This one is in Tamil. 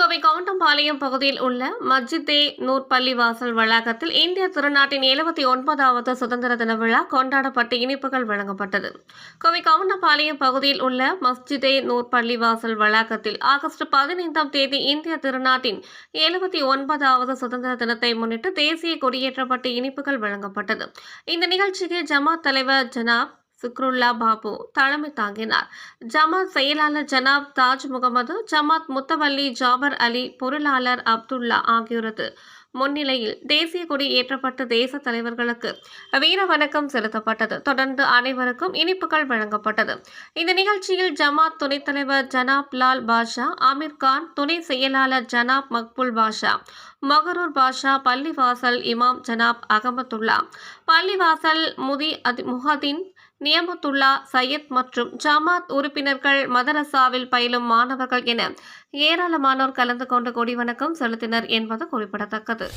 கோவை கவுண்டம்பாளையம் பகுதியில் உள்ள மஸ்ஜிதே நூர் பள்ளிவாசல் வளாகத்தில் இந்திய திருநாட்டின் எழுபத்தி ஒன்பதாவது சுதந்திர தின விழா கொண்டாடப்பட்டு இனிப்புகள் வழங்கப்பட்டது. கோவை கவுண்டம்பாளையம் பகுதியில் உள்ள மஸ்ஜிதே நூர் பள்ளிவாசல் வளாகத்தில் ஆகஸ்ட் பதினைந்தாம் தேதி இந்திய திருநாட்டின் எழுபத்தி ஒன்பதாவது சுதந்திர தினத்தை முன்னிட்டு தேசிய கொடியேற்றப்பட்டு இனிப்புகள் வழங்கப்பட்டது. இந்த நிகழ்ச்சிக்கு ஜமாத் தலைவர் ஜனாப் சுக்ருல்லா பாபு தலைமை தாங்கினார். ஜமாத் செயலாளர் ஜனாப் தாஜ் முகமது ஜமாத் முத்தவல்லி ஜாபர் அலி பொருளாளர் அப்துல்லா ஆகியோரது முன்னிலையில் தேசிய கொடி ஏற்றப்பட்டு தேச தலைவர்களுக்கு வீர வணக்கம் செலுத்தப்பட்டது. தொடர்ந்து அனைவருக்கும் இனிப்புகள் வழங்கப்பட்டது. இந்த நிகழ்ச்சியில் ஜமாத் துணைத் தலைவர் ஜனாப் லால் பாஷா ஆமீர் கான் துணை செயலாளர் ஜனாப் மக்புல் பாஷா மகரூர் பாஷா பள்ளிவாசல் இமாம் ஜனாப் அகமதுல்லா பள்ளிவாசல் முதி அதி முஹதீன் நியமத்துல்லா சையத் மற்றும் ஜமாத் உறுப்பினர்கள் மதரசாவில் பயிலும் மாணவர்கள் என ஏராளமானோர் கலந்து கொண்டு கொடி வணக்கம் செலுத்தினர் என்பது குறிப்பிடத்தக்கது.